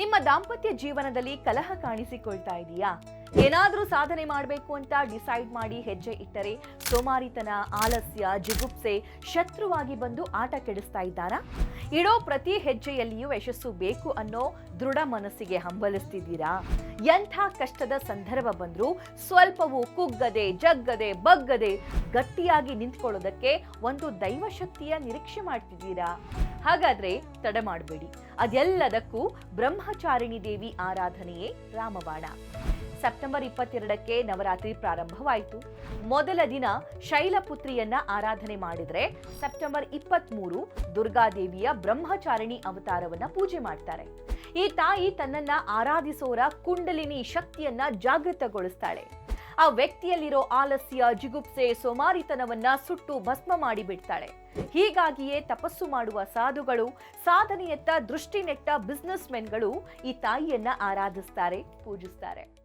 ನಿಮ್ಮ ದಾಂಪತ್ಯ ಜೀವನದಲ್ಲಿ ಕಲಹ ಕಾಣಿಸಿಕೊಳ್ತಾ ಇದೆಯಾ? ಏನಾದರೂ ಸಾಧನೆ ಮಾಡಬೇಕು ಅಂತ ಡಿಸೈಡ್ ಮಾಡಿ ಹೆಜ್ಜೆ ಇಟ್ಟರೆ ಸೋಮಾರಿತನ, ಆಲಸ್ಯ, ಜಿಗುಪ್ಸೆ ಶತ್ರುವಾಗಿ ಬಂದು ಆಟ ಕೆಡಿಸ್ತಾ ಇದ್ದಾರಾ? ಇಡೋ ಪ್ರತಿ ಹೆಜ್ಜೆಯಲ್ಲಿಯೂ ಯಶಸ್ಸು ಬೇಕು ಅನ್ನೋ ದೃಢ ಮನಸ್ಸಿಗೆ ಹಂಬಲಿಸ್ತಿದ್ದೀರಾ? ಎಂಥ ಕಷ್ಟದ ಸಂದರ್ಭ ಬಂದರೂ ಸ್ವಲ್ಪವೂ ಕುಗ್ಗದೆ, ಜಗ್ಗದೆ, ಬಗ್ಗದೆ ಗಟ್ಟಿಯಾಗಿ ನಿಂತ್ಕೊಳ್ಳೋದಕ್ಕೆ ಒಂದು ದೈವಶಕ್ತಿಯ ನಿರೀಕ್ಷೆ ಮಾಡ್ತಿದ್ದೀರಾ? ಹಾಗಾದ್ರೆ ತಡ ಮಾಡಬೇಡಿ. ಅದೆಲ್ಲದಕ್ಕೂ ಬ್ರಹ್ಮಚಾರಿಣಿ ದೇವಿ ಆರಾಧನೆಯೇ ರಾಮಬಾಣ. ಸೆಪ್ಟೆಂಬರ್ ಇಪ್ಪತ್ತೆರಡಕ್ಕೆ ನವರಾತ್ರಿ ಪ್ರಾರಂಭವಾಯಿತು. ಮೊದಲ ದಿನ ಶೈಲಪುತ್ರಿಯನ್ನ ಆರಾಧನೆ ಮಾಡಿದ್ರೆ ಸೆಪ್ಟೆಂಬರ್ ಇಪ್ಪತ್ತ್ಮೂರು ದುರ್ಗಾದೇವಿಯ ಬ್ರಹ್ಮಚಾರಿಣಿ ಅವತಾರವನ್ನ ಪೂಜೆ ಮಾಡ್ತಾರೆ. ಈ ತಾಯಿ ತನ್ನನ್ನ ಆರಾಧಿಸೋರ ಕುಂಡಲಿನಿ ಶಕ್ತಿಯನ್ನ ಜಾಗೃತಗೊಳಿಸ್ತಾಳೆ. ಆ ವ್ಯಕ್ತಿಯಲ್ಲಿರೋ ಆಲಸ್ಯ, ಜಿಗುಪ್ಸೆ, ಸೋಮಾರಿತನವನ್ನ ಸುಟ್ಟು ಭಸ್ಮ ಮಾಡಿಬಿಡ್ತಾಳೆ. ಹೀಗಾಗಿಯೇ ತಪಸ್ಸು ಮಾಡುವ ಸಾಧುಗಳು, ಸಾಧನೆಯತ್ತ ದೃಷ್ಟಿ ನೆಟ್ಟ ಬಿಸ್ನೆಸ್ ಮೆನ್ಗಳು ಈ ತಾಯಿಯನ್ನ ಆರಾಧಿಸ್ತಾರೆ, ಪೂಜಿಸ್ತಾರೆ.